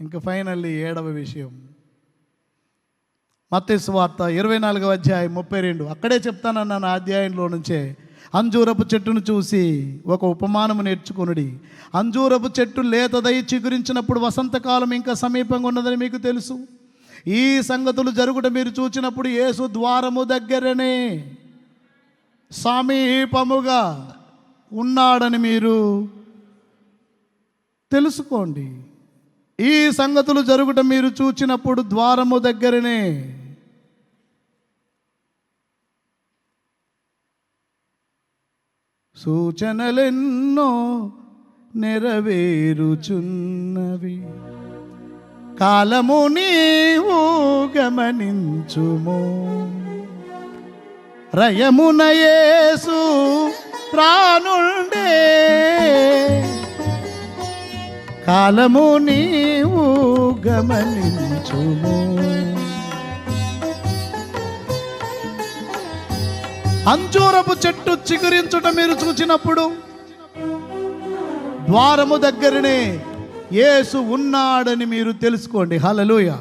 ఇంకా ఫైనల్లీ ఏడవ విషయం. మత్స్సు వార్త ఇరవై నాలుగవ అధ్యాయం ముప్పై రెండు. అక్కడే చెప్తానన్నాను ఆ అధ్యాయంలో నుంచే అంజూరపు చెట్టును చూసి ఒక ఉపమానము నేర్చుకునుడి. అంజూరపు చెట్టు లేతదై చిగురించినప్పుడు వసంతకాలం ఇంకా సమీపంగా ఉన్నదని మీకు తెలుసు. ఈ సంగతులు జరుగుట మీరు చూచినప్పుడు యేసు ద్వారము దగ్గరనే సమీపముగా ఉన్నాడని మీరు తెలుసుకోండి. ఈ సంగతులు జరుగుట మీరు చూచినప్పుడు ద్వారము దగ్గరనే. సూచనలెన్నో నెరవేరుచున్నవి. కాలము నీవు గమనించుము. రయమునయేసు ప్రాణుండే కాలము నీవు గమనించుము. అంజూరపు చెట్టు చిగురించుట మీరు చూచినప్పుడు ద్వారము దగ్గరనే యేసు ఉన్నాడని మీరు తెలుసుకోండి. హలలోయ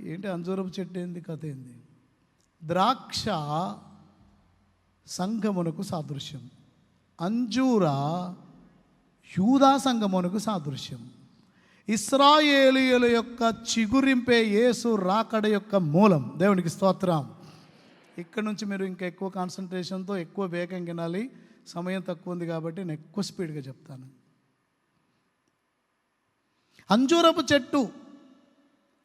ఏంటి అంజూరపు చెట్టు ఏంది? కథ ఏంది? ద్రాక్ష సంఘమునకు సాదృశ్యం. అంజూర యూదా సంఘమునకు సాదృశ్యం. ఇస్రాయేలీయుల యొక్క చిగురింపే యేసు రాకడ యొక్క మూలం. దేవునికి స్తోత్రం. ఇక్కడ నుంచి మీరు ఇంకా ఎక్కువ కాన్సన్ట్రేషన్తో ఎక్కువ వేగం వినాలి. సమయం తక్కువ ఉంది కాబట్టి నేను ఎక్కువ స్పీడ్గా చెప్తాను. అంజూరపు చెట్టు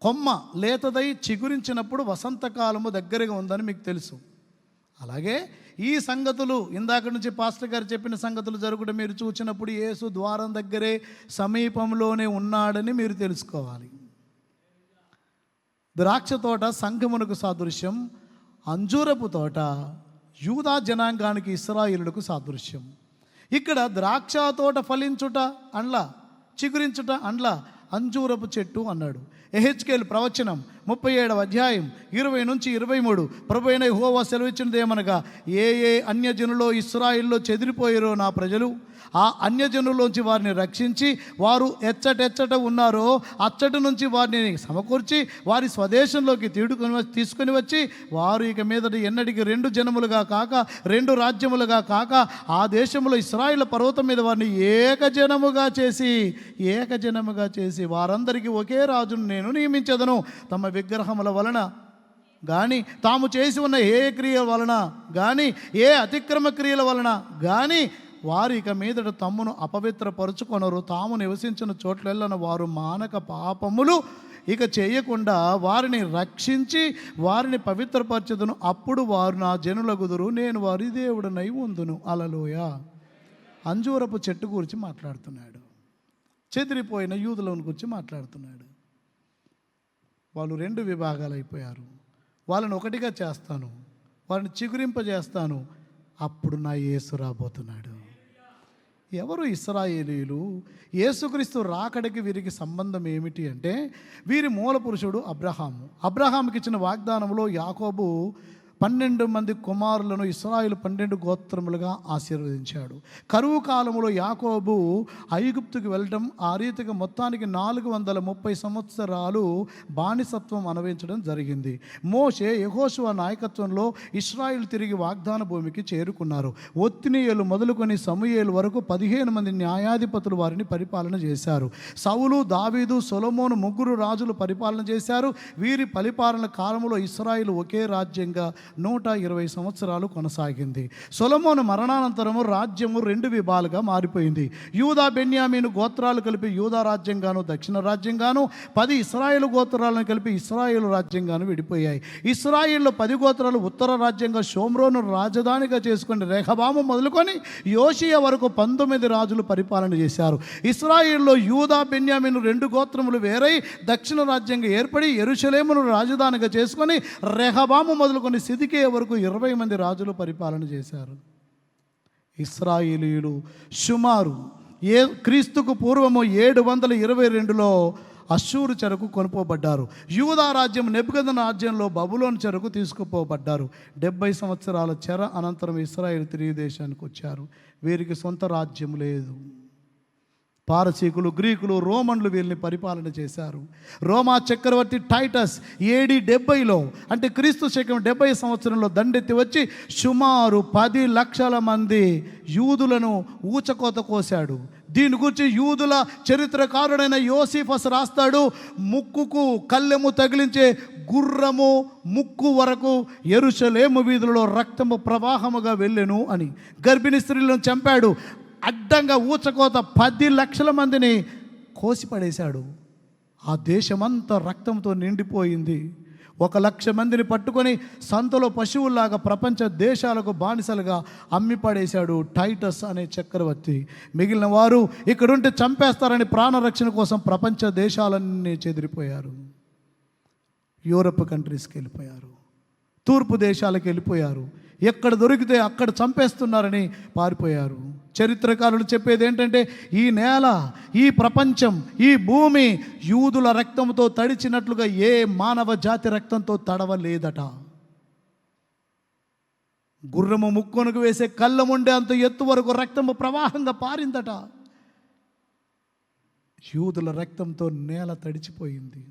కొమ్మ లేతదై చిగురించినప్పుడు వసంతకాలము దగ్గరగా ఉందని మీకు తెలుసు. అలాగే ఈ సంగతులు ఇందాక నుంచి పాస్టర్ గారు చెప్పిన సంగతులు జరుగుట మీరు చూచినప్పుడు యేసు ద్వారం దగ్గరే సమీపంలోనే ఉన్నాడని మీరు తెలుసుకోవాలి. ద్రాక్ష తోట సంఘమునకు సాదృశ్యం అంజూరపు తోట యూదా జనాంగానికి ఇస్రాయిలులకు సాదృశ్యం. ఇక్కడ ద్రాక్ష తోట ఫలించుట అండ్ల చిగురించుట అండ్ల అంజూరపు చెట్టు అన్నాడు. ఎహెచ్కేల్ ప్రవచనం ముప్పై ఏడవ అధ్యాయం ఇరవై నుంచి ఇరవై మూడు. ప్రభు అయిన హోవా సెలవిచ్చినది ఏమనగా ఏ ఏ అన్యజనులో ఇస్రాయిల్లో చెదిరిపోయారో నా ప్రజలు ఆ అన్యజనుల్లోంచి వారిని రక్షించి వారు ఎచ్చటెచ్చట ఉన్నారో అచ్చటి నుంచి వారిని సమకూర్చి వారి స్వదేశంలోకి తీడుకొని తీసుకొని వచ్చి వారు ఇక మీదట ఎన్నటికి రెండు జనములుగా కాక రెండు రాజ్యములుగా కాక ఆ దేశంలో ఇస్రాయిల్ పర్వతం మీద వారిని ఏకజనముగా చేసి ఏకజనముగా చేసి వారందరికీ ఒకే రాజును నేను నియమించదను. తమ విగ్రహముల వలన కానీ తాము చేసి ఉన్న ఏ క్రియ వలన కానీ ఏ అతిక్రమ క్రియల వలన కానీ వారు ఇక మీదట తమ్మును అపవిత్రపరుచుకొనరు. తాము నివసించిన చోట్లెళ్ళన వారు మానక పాపములు ఇక చేయకుండా వారిని రక్షించి వారిని పవిత్రపరచదును. అప్పుడు వారు నా జనులగుదురు నేను వారి దేవుడనై ఉందును. అలలోయ అంజూరపు చెట్టు గురించి మాట్లాడుతున్నాడు. చెదిరిపోయిన యూదులను గురించి మాట్లాడుతున్నాడు. వాళ్ళు రెండు విభాగాలు అయిపోయారు. వాళ్ళని ఒకటిగా చేస్తాను వారిని చిగురింపజేస్తాను. అప్పుడు నా యేసు రాబోతున్నాడు. ఎవరు ఇస్రాయేలీలు? యేసుక్రీస్తు రాకడికి వీరికి సంబంధం ఏమిటి అంటే వీరి మూల పురుషుడు అబ్రహాము. అబ్రహాంకి ఇచ్చిన వాగ్దానంలో యాకోబు పన్నెండు మంది కుమారులను ఇస్రాయిల్ పన్నెండు గోత్రములుగా ఆశీర్వదించాడు. కరువు కాలంలో యాకోబు ఐగుప్తుకు వెళ్ళడం ఆ రీతిగా మొత్తానికి నాలుగు వందల ముప్పై సంవత్సరాలు బానిసత్వం అనుభవించడం జరిగింది. మోషే యహోశువ నాయకత్వంలో ఇస్రాయిల్ తిరిగి వాగ్దాన భూమికి చేరుకున్నారు. ఒత్తినీయులు మొదలుకొని సమూయేలు వరకు పదిహేను మంది న్యాయాధిపతులు వారిని పరిపాలన చేశారు. సౌలు దావీదు సొలమోను ముగ్గురు రాజులు పరిపాలన చేశారు. వీరి పరిపాలన కాలంలో ఇస్రాయిల్ ఒకే రాజ్యంగా నూట ఇరవై సంవత్సరాలు కొనసాగింది. సొలమోను మరణానంతరము రాజ్యము రెండు విభాలుగా మారిపోయింది. యూదా బెన్యామీను గోత్రాలు కలిపి యూదా రాజ్యంగాను దక్షిణ రాజ్యంగాను పది ఇస్రాయేల్ గోత్రాలను కలిపి ఇస్రాయేల్ రాజ్యంగాను విడిపోయాయి. ఇస్రాయిల్లో పది గోత్రాలు ఉత్తర రాజ్యంగా షోమ్రోను రాజధానిగా చేసుకుని రేఖబాము మొదలుకొని యోషియా వరకు పంతొమ్మిది రాజులు పరిపాలన చేశారు. ఇస్రాయిల్లో యూదా బెన్యామీను రెండు గోత్రములు వేరై దక్షిణ రాజ్యంగా ఏర్పడి ఎరుషలేమును రాజధానిగా చేసుకొని రెహబాము మొదలుకొని సిదికే వరకు ఇరవై మంది రాజులు పరిపాలన చేశారు. ఇస్రాయేలీయులు సుమారు ఏ క్రీస్తుకు పూర్వము ఏడు వందల ఇరవై రెండులో అశూరు చెరకు కొనుపోబడ్డారు. యూదా రాజ్యం నెబ్బగద రాజ్యంలో బబులోని చెరకు తీసుకుపోబడ్డారు. డెబ్బై సంవత్సరాల చెర అనంతరం ఇస్రాయేల్ తిరిగి దేశానికి వచ్చారు. వీరికి సొంత రాజ్యం లేదు. పారసీకులు గ్రీకులు రోమన్లు వీళ్ళని పరిపాలన చేశారు. రోమా చక్రవర్తి టైటస్ ఏడి డెబ్బైలో అంటే క్రీస్తు శకం డెబ్బై సంవత్సరంలో దండెత్తి వచ్చి సుమారు పది లక్షల మంది యూదులను ఊచకోత కోశాడు. దీని గురించి యూదుల చరిత్రకారుడైన యోసిఫస్ రాస్తాడు ముక్కుకు కళ్ళెము తగిలించే గుర్రము ముక్కు వరకు ఎరుసలేము వీధులలో రక్తము ప్రవాహముగా వెళ్ళెను అని. గర్భిణీ స్త్రీలను చంపాడు అడ్డంగా ఊచకోత పది లక్షల మందిని కోసిపడేశాడు. ఆ దేశమంతా రక్తంతో నిండిపోయింది. ఒక లక్ష మందిని పట్టుకొని సంతలో పశువుల్లాగా ప్రపంచ దేశాలకు బానిసలుగా అమ్మి పడేశాడు టైటస్ అనే చక్రవర్తి. మిగిలిన వారు ఇక్కడుంటే చంపేస్తారని ప్రాణరక్షణ కోసం ప్రపంచ దేశాలన్నీ చెదిరిపోయారు. యూరప్ కంట్రీస్కి వెళ్ళిపోయారు. తూర్పు దేశాలకు వెళ్ళిపోయారు. ఎక్కడ దొరికితే అక్కడ చంపేస్తున్నారని పారిపోయారు. చరిత్రకారులు చెప్పేది ఏంటంటే ఈ నేల ఈ ప్రపంచం ఈ భూమి యూదుల రక్తంతో తడిచినట్లుగా ఏ మానవ జాతి రక్తంతో తడవలేదట. గుర్రము ముక్కునకు వేసే కళ్ళం ఉండే అంత ఎత్తు వరకు రక్తము ప్రవాహంగా పారిందట. యూదుల రక్తంతో నేల తడిచిపోయింది.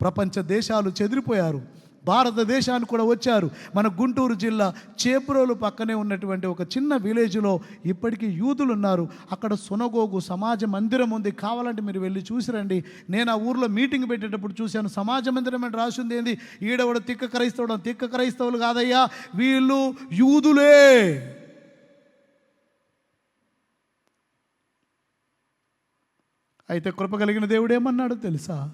ప్రపంచ దేశాలు చెదిరిపోయారు. భారతదేశానికి కూడా వచ్చారు. మన గుంటూరు జిల్లా చేబ్రోలు పక్కనే ఉన్నటువంటి ఒక చిన్న విలేజ్లో ఇప్పటికీ యూదులు ఉన్నారు అక్కడ సునగోగు సమాజ మందిరం ఉంది. కావాలంటే మీరు వెళ్ళి చూసిరండి. నేను ఆ ఊర్లో మీటింగ్ పెట్టేటప్పుడు చూశాను. సమాజ మందిరం అని రాసింది ఏంది? ఈడవడ తిక్క క్రైస్తవుడు తిక్క క్రైస్తవులు కాదయ్యా. వీళ్ళు యూదులే. అయితే కృప కలిగిన దేవుడు ఏమన్నాడు తెలుసా?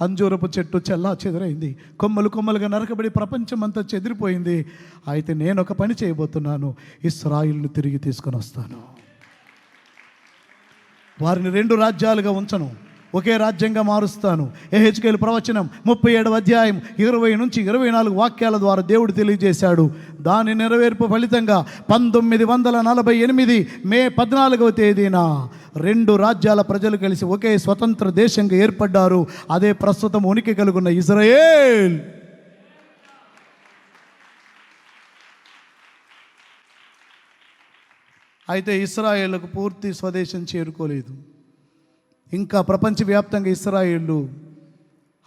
అంజూరపు చెట్టు చెల్లా చెదరైంది. కొమ్మలు కొమ్మలుగా నరకబడి ప్రపంచం అంతా చెదిరిపోయింది. అయితే నేను ఒక పని చేయబోతున్నాను. ఇస్రాయిల్ను తిరిగి తీసుకొని వస్తాను. వారిని రెండు రాజ్యాలుగా ఉంచను. ఒకే రాజ్యంగా మారుస్తాను. ఏహెచ్కేలు ప్రవచనం ముప్పై ఏడవ అధ్యాయం ఇరవై నుంచి ఇరవై నాలుగు వాక్యాల ద్వారా దేవుడు తెలియజేశాడు. దాని నెరవేర్పు ఫలితంగా పంతొమ్మిది వందల నలభై ఎనిమిది మే పద్నాలుగవ తేదీన రెండు రాజ్యాల ప్రజలు కలిసి ఒకే స్వతంత్ర దేశంగా ఏర్పడ్డారు. అదే ప్రస్తుతం ఉనికి కలుగున్న ఇజ్రాయేల్. అయితే ఇస్రాయేళ్ళకు పూర్తి స్వదేశం చేరుకోలేదు. ఇంకా ప్రపంచవ్యాప్తంగా ఇస్రాయిళ్ళు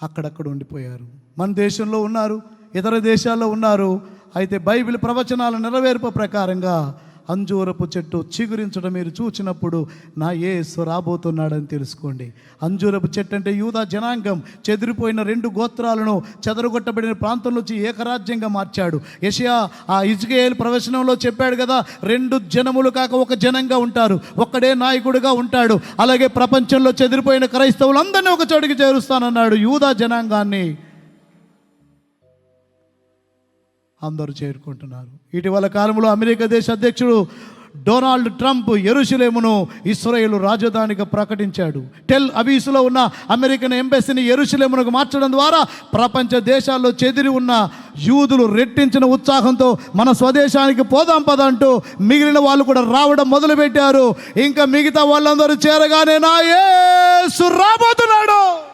అక్కడక్కడ ఉండిపోయారు. మన దేశంలో ఉన్నారు ఇతర దేశాల్లో ఉన్నారు. అయితే బైబిల్ ప్రవచనాల నెరవేర్పు ప్రకారంగా అంజూరపు చెట్టు చిగురించడం మీరు చూచినప్పుడు నా ఏసు రాబోతున్నాడని తెలుసుకోండి. అంజూరపు చెట్టు అంటే యూదా జనాంగం చెదిరిపోయిన రెండు గోత్రాలను చెదరగొట్టబడిన ప్రాంతం నుంచి ఏకరాజ్యంగా మార్చాడు. యషయా ఆ ఇజ్గేల్ ప్రవచనంలో చెప్పాడు కదా రెండు జనములు కాక ఒక జనంగా ఉంటారు ఒక్కడే నాయకుడిగా ఉంటాడు. అలాగే ప్రపంచంలో చెదిరిపోయిన క్రైస్తవులందరినీ ఒక చోటికి చేరుస్తానన్నాడు యూదా జనాంగాన్ని. అందరూ చేరుకుంటున్నారు. ఇటీవల కాలంలో అమెరికా దేశ అధ్యక్షుడు డొనాల్డ్ ట్రంప్ ఎరుషులేమును ఇస్రాయేల్ రాజధానిగా ప్రకటించాడు. టెల్ అవీసులో ఉన్న అమెరికన్ ఎంబసీని ఎరుషులేమునకు మార్చడం ద్వారా ప్రపంచ దేశాల్లో చెదిరి ఉన్న యూదులు రెట్టించిన ఉత్సాహంతో మన స్వదేశానికి పోదాం పద అంటూ మిగిలిన వాళ్ళు కూడా రావడం మొదలుపెట్టారు. ఇంకా మిగతా వాళ్ళందరూ చేరగానే నా రాబోతున్నాడు.